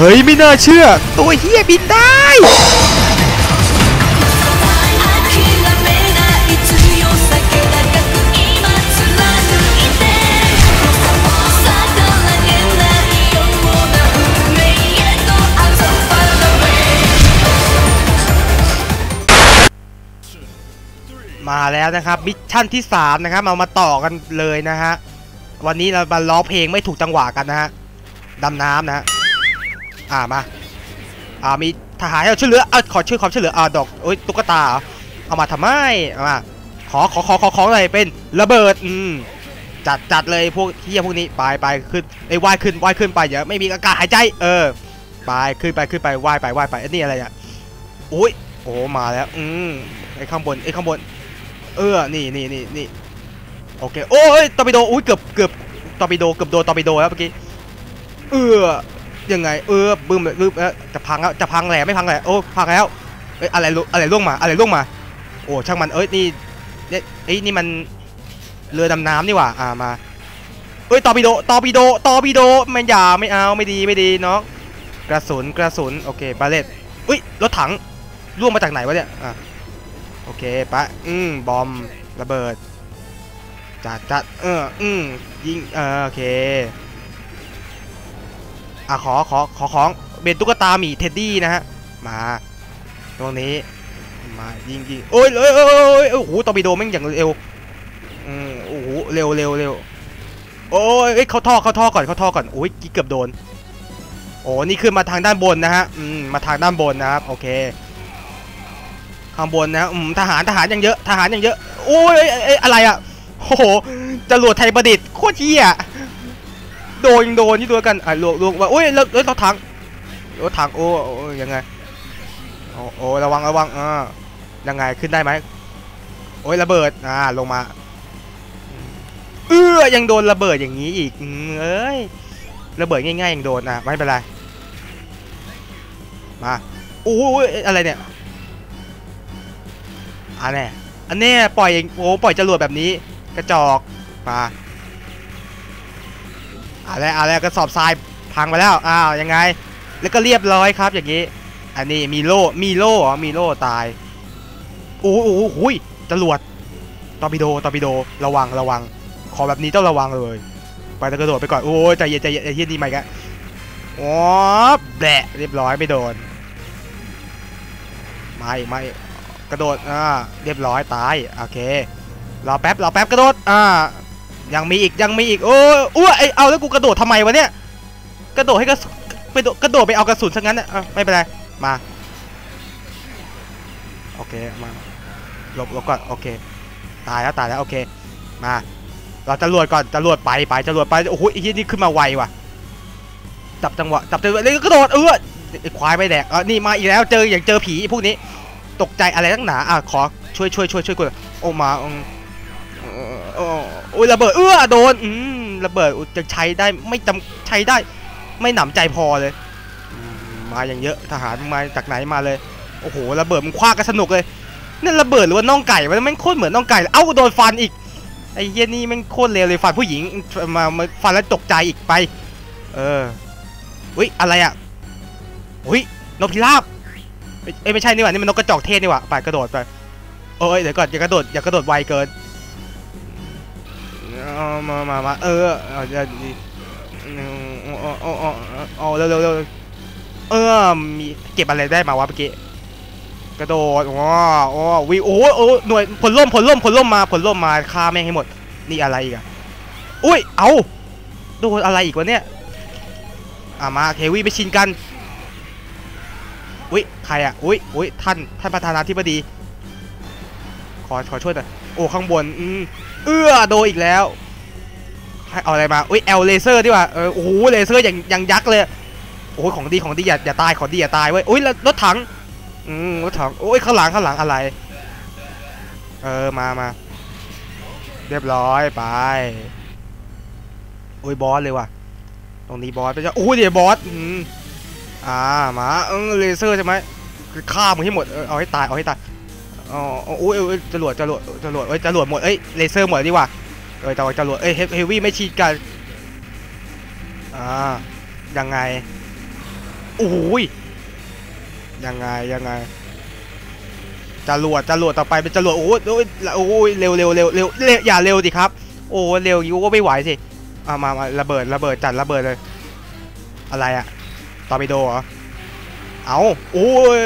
เฮ้ยไม่น่าเชื่อ ตัวเฮียบินได้มาแล้วนะครับมิชชั่นที่ 3 นะครับ เอามาต่อกันเลยนะฮะ วันนี้เรามาล้องเพลงไม่ถูกจังหวะกันนะฮะ ดำน้ำนะฮะ อ่ามาอ่ามีทหารให้เราช่วยเหลือเอาขอช่วยความช่วยเหลืออ่าดอกเอ้ยตุ๊กตาเอามาทำไมเอามาขอขอขอขอของอะไรเป็นระเบิดอืมจัดจัดเลยพวกเฮียพวกนี้ไปไปขึ้นไอ้ว่ายขึ้นว่ายขึ้นไปเดี๋ยวไม่มีอากาศหายใจเออไปขึ้นไปขึ้นไปว่ายไปว่ายไปไอ้นี่อะไรอะอุ้ยโอ้มาแล้วอืมไอ้ข้างบนไอ้ข้างบน เออนี่นี่นี่นี่โอเคโอ้ยตอร์ปิโดอุ้ยเกือบเกือบตอร์ปิโดเกือบโดนตอร์ปิโดแล้วเมื่อกี้เออ ยังไงเออบึ้มเลยบึ้มจะพังแล้วจะพังแหละไม่พังแหละโอ้พังแล้วเอ้ยอะไรลุอะไรล่วงมาอะไรล่วงมา โอ้ช่างมันเอ้ยนี่เนี่ยเอ้ยนี่มันเรือดำน้ำนี่หว่าอ่ามาเอ้ยตอปิโดตอปิโดตอปิโดไม่อย่าไม่เอาไม่ดีไม่ดีน้องกระสุนกระสุนโอเคบาเลตอุ้ยรถถังล่วงมาจากไหนวะเนี่ยอะโอเคปะอืมบอมระเบิดจัดจัดเอออืมยิงเออโอเค อะขอขอขอของเป็นตุ๊กตาหมีเท็ดดี้นะฮะ มา ตรงนี้ มายิงยิงโอ้ยเอ้ยเอ้ยโอ้โหตอร์ปิโดแม่งอย่างเร็วอืมโอ้โหเร็วเร็วเร็วโอ้ยเขาท่อเขาท่อก่อนเขาท่อก่อนโอ้ยเกือบโดนโอ้นี่ขึ้นมาทางด้านบนนะฮะอืมมาทางด้านบนนะครับโอเค ข้างบนนะอืมทหารทหารยังเยอะทหารยังเยอะโอ้ยเอ้ยเอ้ยอะไรอะโอ้โหจรวดไทยประดิษฐ์โคตรเหี้ย โดนยังโดนที่ตัวกันอะลวงลวงว่าโอ้ยรถรถรถถังรถถังโอ้โอ้ยังไงโอ้โอระวังระวังอ่ายังไงขึ้นได้ไหมโอ้ยระเบิดอ่าลงมาเออยังโดนระเบิดอย่างนี้อีกอเอ้ยระเบิดง่ายๆยังโดนอะไม่เป็นไรมาโอ้ยอะไรเนี่ยอันนี้อันนี้ปล่อยโอ้ปล่อยจรวดแบบนี้ กระจอกมา อะไรอะไรกระสอบทรายพังไปแล้วอ้าวยังไง แล้วก็เรียบร้อยครับอย่างนี้ อันนี้มีโล่มีโล่เหรอมีโล่ตายโอ้โหโอ้โหโอ้ยจรวดตอปิโดตอปิโดระวังระวัง ขอแบบนี้ต้องระวังเลย ไปตะกระโดดไปก่อนโอ้ยใจเย็นใจเย็นไอ้เหี้ยดีไหมกันอ๋อแบะเรียบร้อยไม่โดนไม่ไม่กระโดดอ่าเรียบร้อยตายโอเครอแป๊บรอแป๊บกระโดดอ่า ยังมีอีกยังมีอีกโอ้ยอ้วไอเอาแล้วกูกระโดดทำไมวะเนี่ยกระโดดให้กระไปกระโดดไปเอากระสุนซะงั้นอะไม่เป็นไรมาโอเคมาหลบหลบก่อนโอเคตายแล้วตายแล้วโอเคมาเราจะรวดก่อนจะรวดไปไปจะรวดไปโอ้โหไอ้ที่นี่ขึ้นมาไวว่ะจับจังหวะจับจังหวะเลยกระโดดเออควายไม่แดกเออนี่มาอีกแล้วเจออย่างเจอผีพวกนี้ตกใจอะไรตั้งหนาอะขอช่วยช่วยช่วยช่วยกูโอ้มาอืม โอ้ยระเบิดเอื้อโดนอืมระเบิดจะใช้ได้ไม่จำใช้ได้ ไม่หนำใจพอเลย มาอย่างเยอะทหารมาจากไหนมาเลยโอ้โหระเบิดมันคว้ากันสนุกเลยนั่นระเบิดหรือว่าน่องไก่วะแม่งโคตรเหมือนน่องไก่เอ้าโดนฟันอีกไอ้เหี้ยนี่แม่งโคตรเลวเลยฟันผู้หญิงมามาฟันแล้วตกใจอีกไป เอออุ้ยอะไรอะอุ้ยนกพิราบเอ้ไม่ใช่นี่หว่านี่มันนกกระจอกเทศนี่หว่าไปกระโดดไปเอ้ยเดี๋ยวก่อนอย่ากระโดดอย่ากระโดดไวเกิน มามามาเออเอาเดี๋ยวดิเอาเอาเอาเอาเอเร็วเร็วเออมีเก็บอะไรได้มาวะเมื่อกี้กระโดดว้าโอ้วิโอ้โอ้หน่วยผลล่มผลล่มผลล่มมาผลล่มมาฆ่าแม่งให้หมด นี่อะไรอีกอะอุ้ยเอาโดนอะไรอีกวะเนี่ยอะมาเควีไปชินกันอุ้ยใครอะอุ้ยอุ้ยท่านท่านประธานาธิบดี ขอขอช่วยหน่อยโอ้ข้างบนอืมเอื้อโดนอีกแล้ว เอาอะไรมาอุ้ยเอลเลเซอร์ดีกว่าเออโอ้โหเลเซอร์อย่างอย่างยักษ์เลยโอ้ยของดีของดีอย่าอย่าตายของดีอย่าตายเว้ยอุ้ยรถถังอืมรถถังโอ้ยข้างหลังข้างหลังอะไร เออมามาเรียบร้อยไปโอ้ยบอสเลยว่ะตรงนี้บอสไปจ้ะโอ้ยเดี๋ยวบอสอืมอ่ามาเออเลเซอร์ใช่ไหมคือฆ่ามึงให้หมดเอาให้ตายเอาให้ตายอ๋อโอ้ยจรวดจรวดจรวดเอ้ยจรวดหมดเอ้ยเลเซอร์หมดดีกว่า เออจรวจรวดเอ้ยเฮฟวี่ไม่ชีดกันอ่ายังไงโอ้ยยังไงยังไงจรวดจรวดต่อไปเป็นจรวดโอ้ยโอ้ยโอ้ยเร็วเร็วเร็วเร็วเร็วอย่าเร็วดิครับโอ้เร็วยูก็ไม่ไหวสิเอามามาระเบิดระเบิดจัดระเบิดเลย อะไรอะตอร์ปิโดเหรอเอาโอ้ย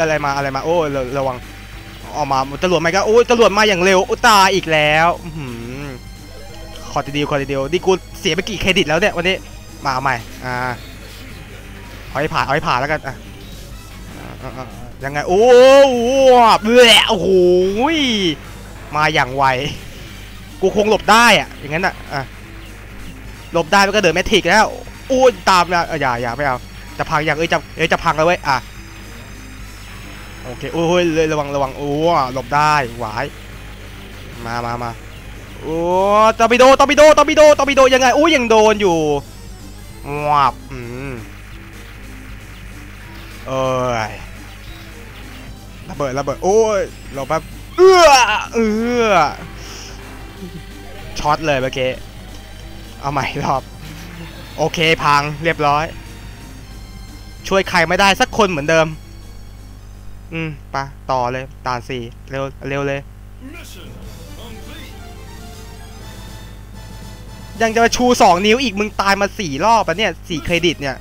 อะไรมาอะไรมาโอ้ยระวังออกมาจรวดมาก็โอ้ยจรวดมาอย่างเร็วตาอีกแล้ว อื้อหือขอเดียวขอทีเดียวดิกูเสียไปกี่เครดิตแล้วเนี่ยวันนี้มาเอาใหม่อ่าเอาให้ผ่านเอาให้ผ่านแล้วกันอะยังไงโอ้โหเบื่อโอ้โหยมาอย่างไวกูคงหลบได้อะอย่างนั้นอะอะหลบได้มันก็เดินแมทริกแล้วโอ้ตามนะอออย่าอย่าไม่เอาจะพังอย่างเอ้ยจะเอ้ยจะพังแล้วเว้ยอะโอเคโอ้ยเลยระวังระวังโอ้หลบได้หวายมามามา โอ้ตอร์ปิโดตอร์ปิโดตอร์ปิโดตอร์ปิโดยังไงโอ้ยยังโดนอยู่วับอืมเอ้ยระเบิดระเบิดโอ้ยหลบแป๊บเอื้อเอื้อช็อตเลยเมื่อกี้เอาใหม่รอบ โอเคพังเรียบร้อย ช่วยใครไม่ได้สักคนเหมือนเดิม อืมไปะต่อเลยตานสี่เร็วเร็วเลย ยังจะมาชูสองนิ้วอีกมึงตายมาสี่รอบอะเนี่ยสี่เครดิตเนี่ย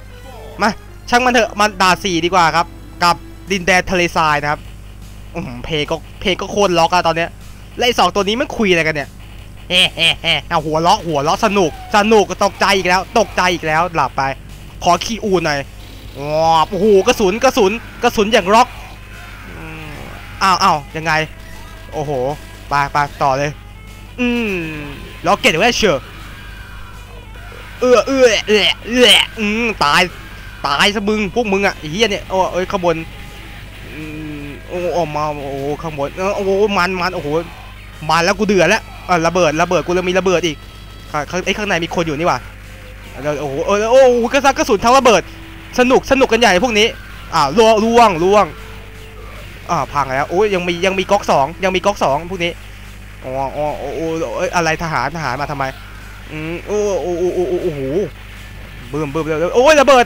มา ช่างมันเถอะมันด่าสี่ดีกว่าครับ กับดินแดนทะเลทรายนะครับอืมเพก็เพก็โคตรล็อกอะตอนเนี้ยและไอสองตัวนี้มันคุยอะไรกันเนี่ยเฮ้เฮ้เฮ้เอาหัวล็อกหัวล็อกสนุก สนุกตกใจอีกแล้ว ตกใจอีกแล้วหลับไป ขอคีย์อูนหน่อยว้าโอ้โหกระสุนกระสุนกระสุนอย่างล็อกอ้าวอ้าวยังไง โอ้โหไปไปต่อเลย อืมล็อกเก็ตไว้เชียว เอื้อเอื้อเอื้อเอื้ออืมตายตายซะมึงพวกมึงอะเฮียเนี่ยโอ้ยข้างบนอืมโอ้ออกมาโอ้ข้างบนเออโอ้โหมันมันโอ้โหมันแล้วกูเดือดแล้วอะระเบิดระเบิดกูเลยมีระเบิดอีกข้างข้างไอ้ข้างในมีคนอยู่นี่หว่าโอ้โหเออโอ้โหกระซักกระสุนทั้งระเบิด สนุกสนุกกันใหญ่พวกนี้อ่าล่วงล่วงล่วงอ่าพังแล้วโอ้ยยังมียังมีก๊อกสองยังมีก๊อกสองพวกนี้อ๋ออ๋อโอ้โอ้เอ้ยอะไรทหารทหารมาทำไม อืมโอ้โอ้โอ้โอ้โอ้โอ้โหบึ้มบึ้มเร็วโอ้ยระเบิด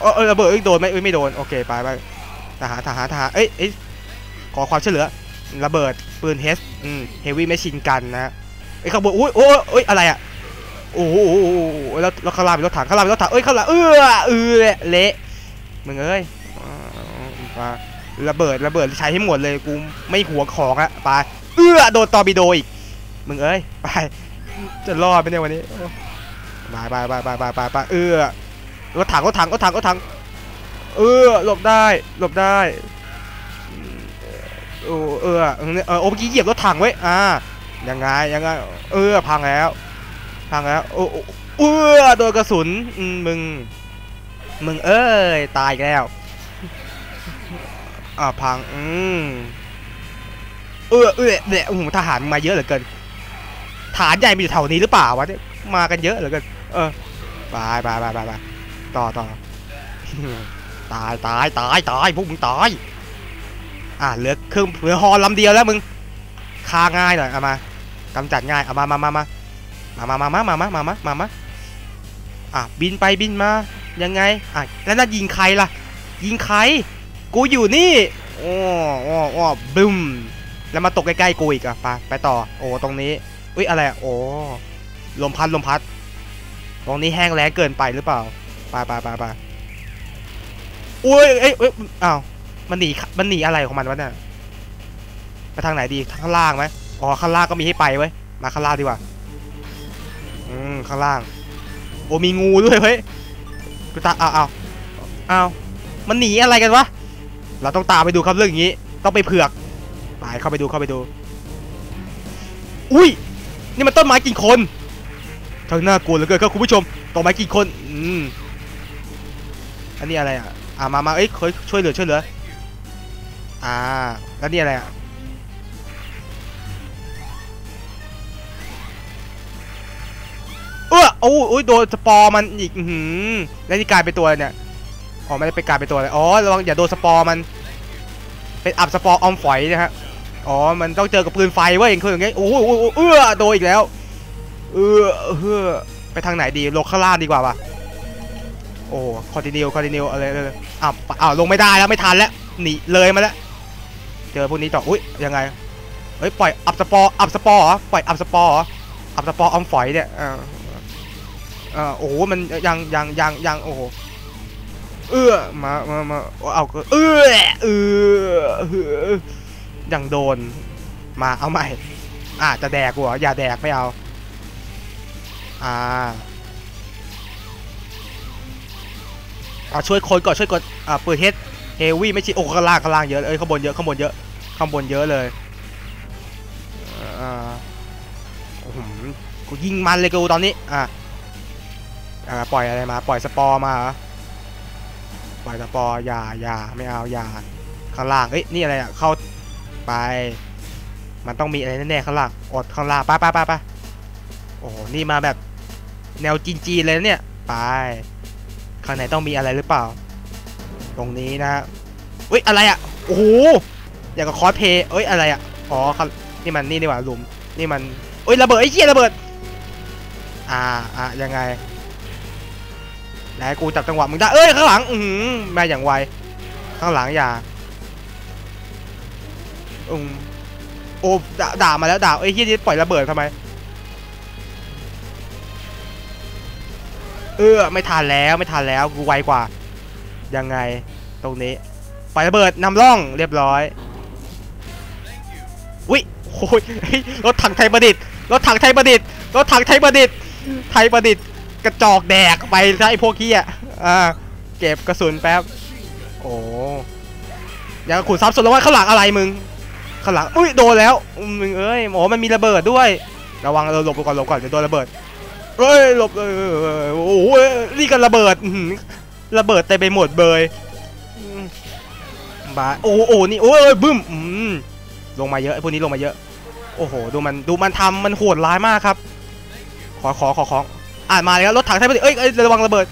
เออระเบิดเอ้ยโดนไหมเอ้ยไม่โดนโอเคไปไปทหารทหารทหารเอ้ยเอ้ยขอความช่วยเหลือระเบิดปืนเฮสอืมเฮฟวี่แมชชีนกันนะไอ้ขบวนอุ้ยโอ้ยโอ้ยอะไรอะโอ้โหแล้วแล้วข้างล่างเป็นรถถังข้างล่างเป็นรถถังเอ้ยข้างล่างเออเออเละมึงเอ้ยอ่าไประเบิดระเบิดใช้ให้หมดเลยกูไม่หัวของอะไปเออโดนตอร์ปิโดอีกมึงเอ้ยไป จะรอดไปเนี่ยวันนี้ไปไปไปไปไปไปไปเอือรถถังรถถังรถถังรถถัง เออหลบได้หลบได้โอเออเออเออโอ้เมื่อกี้เหยียบรถถังไว้อ่ายังไงยังไงเออพังแล้ว พังแล้วโอ้เออโดนกระสุนมึงมึงเอ้ยตายแล้วอ่าพังอืมเออเออเนี่ยโอ้โหทหารมาเยอะเหลือเกิน ฐานใหญ่มีอยู่แถวนี้หรือเปล่าวะเนี่ยมากันเยอะเหลือเกินเออไปไปไปไปไปต่อต่อตายตายตายตายพวกมึงตายอะเหลือเครื่องเหลือฮอลำเดียวแล้วมึงฆ่าง่ายหน่อยเอามากำจัดง่ายเอามามามามามามามามามามามามามามาอะบินไปบินมายังไงอะแล้วน่ายิงใครล่ะ ยิงใคร กูอยู่นี่โอ้โอ้โอ้บึ้มแล้วมาตกใกล้ๆกูอีกอะไปไปต่อโอ้ตรงนี้ อุ้ยอะไรโอ้ลมพัดลมพัด ตรงนี้แห้งแล้งเกินไปหรือเปล่าไปไปไปไปอุ้ยเอ้ยเอ้ยอ้าวมันหนีมันหนีอะไรของมันวะเนี่ยไปทางไหนดีทางข้างล่างไหมอ๋อข้างล่างก็มีให้ไปเว้ยมาข้างล่างดีกว่าอืมข้างล่าง โอ้มีงูด้วยเฮ้ยกูตาอ้าวอ้าวอ้าวมันหนีอะไรกันวะเราต้องตามไปดูครับเรื่องอย่างนี้ ต้องไปเผือกไปเข้าไปดูเข้าไปดู อุ้ย นี่มันต้นไม้กินคนทั้งน่ากลัวเหลือเกินครับคุณผู้ชมต้นไม้กินคนอืมอันนี้อะไรอะอ่ามามาเอ้ยเคยช่วยเหลือช่วยเหลืออ่าแล้วนี่อะไรอะเออโอ้โอ้ยโดนสปอร์มันอีกอือหือแล้วนี่กลายเป็นตัวเนี่ยอ๋อไม่ได้ไปกลายเป็นตัวอะไรอ๋อระวังอย่าโดนสปอร์มันเป็นอับสปอร์ออมฝอยนะฮะ อ๋อ มันต้องเจอกับปืนไฟเว้ยองคืออย่างเงี้ยโอ้โหโอ้โหเออโดนอีกแล้ว เออเออไปทางไหนดีลงข้างล่างดีกว่าปะโอ้คอนติเนียคอนติเนียอะไรเลยอ้าวอ้าวลงไม่ได้แล้วไม่ทันแล้วหนีเลยมาแล้ว เจอพวกนี้ต่ออุ้ยยังไงเฮ้ยปล่อยอัพสปอร์อัพสปอร์เหรอปล่อยอัพสปอร์เหรออัพสปอร์อมฝอยเนี่ยออเออโอ้โหมันยังยังยังยังโอ้โหเอื้อมามามาเอาก็เอื้อเอื้อ ยังโดนมาเอาใหม่อะจะแดกกูเหรออย่าแดกไม่เอาอ่าอะช่วยคนก่อนช่วยกดอ่าเปิดเฮดเฮวี่ไม่ใช่โอ้ข้างล่างข้างล่างเยอะเลยเอ้ยข้างบนเยอะข้างบนเยอะข้างบนเยอะเลยอ่าโอ้โหกูยิงมันเลยกูตอนนี้อะอ่าปล่อยอะไรมาปล่อยสปอร์มาเหรอปล่อยสปอร์อย่าอย่าไม่เอาอย่าข้างล่างเอ้ยนี่อะไรอะเข้า ไป มันต้องมีอะไรแน่ๆข้างล่างอดข้างล่างไปไปไปไปโอ้โหนี่มาแบบแนวจีนๆเลยเนี่ยไปข้างในต้องมีอะไรหรือเปล่า ตรงนี้นะฮะเฮ้ยอะไรอะโอ้โหอย่างกับคอสเพย์เอ้ยอะไรอะอ๋อครับนี่มันนี่นี่หว่าหลุมนี่มันเอ้ยระเบิดไอ้เหี้ยระเบิด อ่าอะยังไงไหนกูจับจังหวะมึงได้เอ้ยข้างหลังอือหือมาอย่างไวข้างหลังอย่า อืมโอ้ด่าด่ามาแล้วด่าเอ้ยเฮียนี่ปล่อยระเบิดทำไม เออไม่ทันแล้วไม่ทันแล้วกูไวกว่า ยังไงตรงนี้ปล่อยระเบิดนำร่องเรียบร้อยอุ้ยโอ้ยรถถังไทยประดิษฐ์รถถังไทยประดิษฐ์รถถังไทยประดิษฐ์ไทยประดิษฐ์กระจอกแดกไปซะไอ้พวกเหี้ยอ่าเก็บกระสุนแป๊บโอ้ยังขุนทรัพย์ส่วนแล้วว่าข้างหลังอะไรมึง ข้างหลังอุ้ยโดนแล้วมึงเอ้ยโอ้มันมีระเบิดด้วย ระวังเราหลบก่อนหลบก่อนเดี๋ยวโดนระเบิดเฮ้ยหลบเออโอ้โหนี่ก็ระเบิดระเบิดเต็มไปหมดเบยบาโอ้โหนี่โอ้ยบึ้มลงมาเยอะไอ้พวกนี้ลงมาเยอะ โอ้โหดูมันดูมันทำมันโหดร้ายมากครับ ขอขอขอขออ่านมาแล้วรถถังไทยประดิษฐ์เอ้ยเระวังระเบิด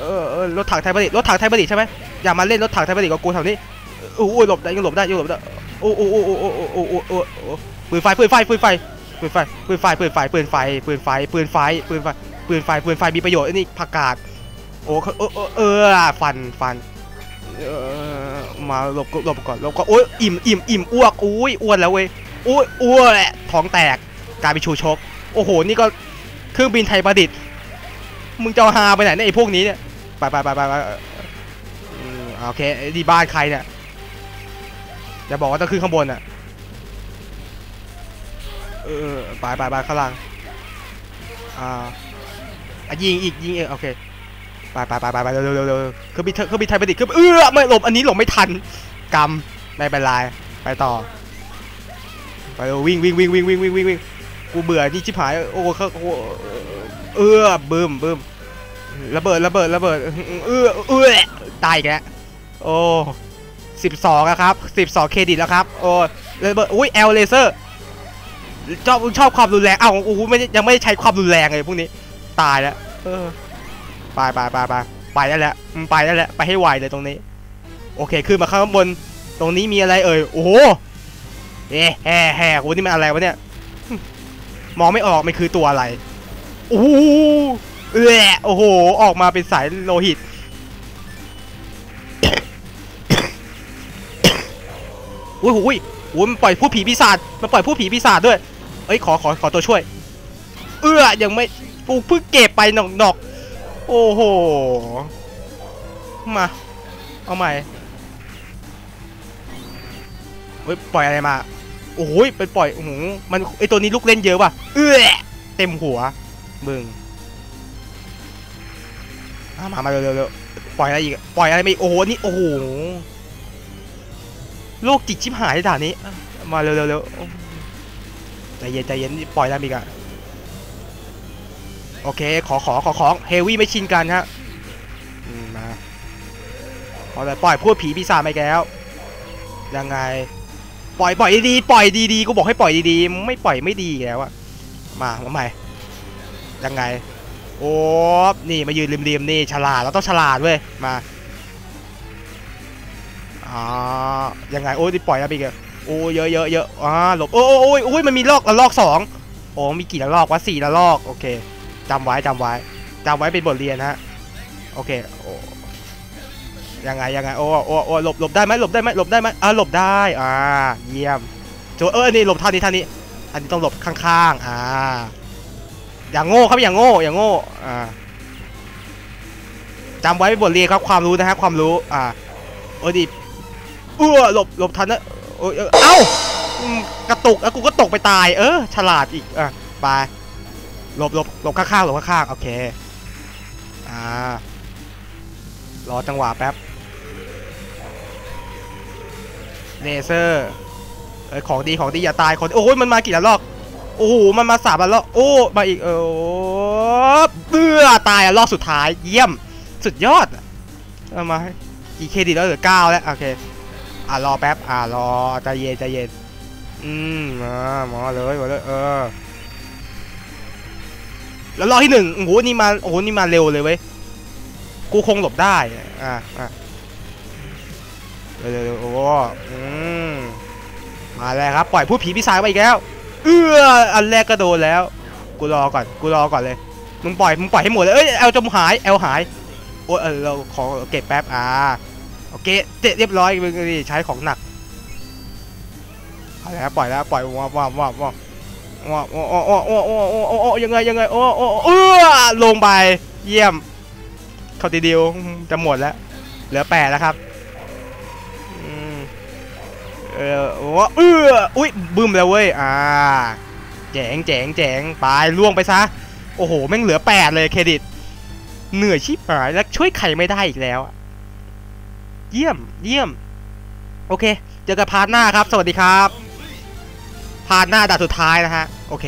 เออเออรถถังไทยประดิษฐ์รถถังไทยประดิษฐ์ใช่ไหมอย่ามาเล่นรถถังไทยประดิษฐ์กับกูแถวนี้ โอ้โหลบได้ยังหลบได้ยังหลบได้โอ้โอ้โอ้โอ้โอ้โอ้โอ้โอ้โอ้ปืนไฟปืนไฟปืนไฟปืนไฟปืนไฟปืนไฟปืนไฟปืนไฟปืนไฟปืนไฟปืนไฟปืนไฟมีประโยชน์ไอนี่ผักกาดโอ้เออเออเออฟันฟันเออมาหลบหลบก่อนหลบก่อนโอ้ยอิ่มอิ่มอิ่มอ้วกอุ้ยอ้วนแล้วเว้ยอุ้ยอ้วนแหละท้องแตกกลายเป็นชูชกโอ้โหนี่ก็เครื่องบินไทยประดิษฐ์มึงจะเอาฮาไปไหนเนี่ยไอ้พวกนี้เนี่ยไปไปไปไปโอเคดีบ้านใครเนี่ย อย่าบอกว่าต้องขึ้นข้างบนอะเออไปไปไปข้างล่างอ่าอะยิงอีกยิงอีกโอเคไปไปไปไปไปเร็วเร็วเร็วเร็วเครื่องบินเครื่องบินไทยประดิษฐ์เครื่องเออไม่หลบอันนี้หลบไม่ทันกำไม่เป็นไรไปต่อไปวิ่งวิ่งวิ่งวิ่งวิ่งวิ่งวิ่งวิ่งกูเบื่อนี่ชิบหายโอ้เขาโอ้เออบึ้มบึ้มระเบิดระเบิดระเบิดเออเออตายอีกโอ้ สิบสองครับสิบสองเครดิตแล้วครับโอ้ระเบิดอุ้ยเอลเลเซอร์ชอบชอบความรุนแรงเอ้าโอ้ไม่ยังไม่ได้ใช้ความรุนแรงเลยพวกนี้ตายแล้วเออไปไปไปไปไปได้แล้วไปได้แล้วไปให้ไวเลยตรงนี้ โอเคขึ้นมาข้างบนตรงนี้มีอะไรเอ่ยโอ้โหเอ๊ะแห่แห่โอ้โหนี่มันอะไรวะเนี่ยมองไม่ออกมันคือตัวอะไรโอ้โหเออโอ้โห ออกมาเป็นสายโลหิต อุ้ยอุ้ยอุ้ยมันปล่อยผู้ผีปีศาจมันปล่อยผู้ผีปีศาจด้วยเอ้ยขอขอขอตัวช่วย เอื้อยังไม่กูเพิ่งเก็บไปหนอกหนอกโอ้โหมาเอาใหม่เฮ้ยปล่อยอะไรมาโอ้ยไปปล่อยโอ้โหมันไอตัวนี้ลูกเล่นเยอะว่ะเอื้อเต็มหัวมึงมามาเร็วเร็วเร็วปล่อยอะไรอีกปล่อยอะไรไม่โอ้โหนี่โอ้โห โลกจิตชิบหายด่านนี้ มาเร็วเร็วเร็วใจเย็นใจเย็นปล่อยได้มีกอะโอเค ขอขอขอของเฮวี่ไม่ชินกันฮะอืมมาเอาเลยปล่อยพูดผีปีศาจไปแก้ว ยังไง ปล่อยปล่อยดีๆปล่อยดีๆกูบอกให้ปล่อยดีๆมึงไม่ปล่อยไม่ดีอีกแล้วอะมามาใหม่ยังไง โอ้นี่มายืนริมๆนี่ฉลาดเราต้องฉลาดเว้ยมา อ๋อยังไงโอ้ยปล่อยแล้วอีกโอ้ยเยอะเยอะเยอะอ่าหลบโอ้ยโอ้ยโอ้ยมันมีลอกละลอกสองโอ้มีกี่ละลอกวะสี่ละลอกโอเคจำไว้จำไว้จำไว้เป็นบทเรียนฮะโอเคโอ้ยังไงยังไงโอ้โอ้โอ้หลบหลบได้ไหมหลบได้ไหมหลบได้ไหมอ่าหลบได้อ่าเยี่ยมโจเออนี่หลบท่านี้ท่านี้ อันนี้ต้องหลบข้างๆอ่าอย่างโง่ครับอย่างโง่อย่างโง่อ่าจำไว้เป็นบทเรียนครับความรู้นะฮะความรู้อ่าโอ้ดิ เออหลบหลบทันนะโอ้ยเอ้ากระตุกแล้วกูก็ตกไปตาย เออ ฉลาดอีกอะไปหลบหลบหลบข้างๆหลบข้างๆโอเคอ่ารอจังหวะแป๊บเลเซอร์เอ้ยของดีของดีอย่าตายคนโอ้ยมันมากี่ละลอกโอ้โหมันมาสามละลอกโอ้มาอีกเออเบื่อตายอะรอบสุดท้ายเยี่ยมสุดยอดเอามาให้กี่เครดิตแล้วเหลือเก้าแล้วโอเค อ่ารอแป๊บ อ่ารอใจเย็นใจเย็น อืมมามาเลยมาเลยเออ แล้วรอที่หนึ่งโอ้โหนี่มาโอ้โหนี่มาเร็วเลยเว้ย กูคงหลบได้ อะอะเร็วเร็วโอ้อืมมาแล้วครับ ปล่อยพูดผีปีศาจไปอีกแล้ว เอืออันแรกก็โดนแล้ว กูรอก่อน กูรอก่อนเลย มึงปล่อย มึงปล่อยให้หมดเลย เอ้ย เอลจมหาย เอลหาย โอ้เออเราขอเก็บแป๊บ อ่า โอเคเจ็ดเรียบร้อยมึงนี่ใช้ของหนักเอาแล้วปล่อยแล้วปล่อยว้าวว้าวว้าวว้าวว้าวโอ้โอ้โอ้โอ้โอ้โอ้โอ้ยังไงยังไงโอ้โอ้เออลงไปเยี่ยมเขาตีดิวจะหมดแล้วเหลือแปดแล้วครับเออโอ้เอออุ้ยบึ้มแล้วเว้ยอ่าแจ๋งแจ๋งแจ๋งไปล่วงไปซะโอ้โหแม่งเหลือแปดเลยเครดิตเหนื่อยชิบหายแล้วช่วยใครไม่ได้อีกแล้ว เยี่ยม เยี่ยม โอเค เจอกันพาร์ทหน้าครับ สวัสดีครับ พาร์ทหน้าด่านสุดท้ายนะฮะ โอเค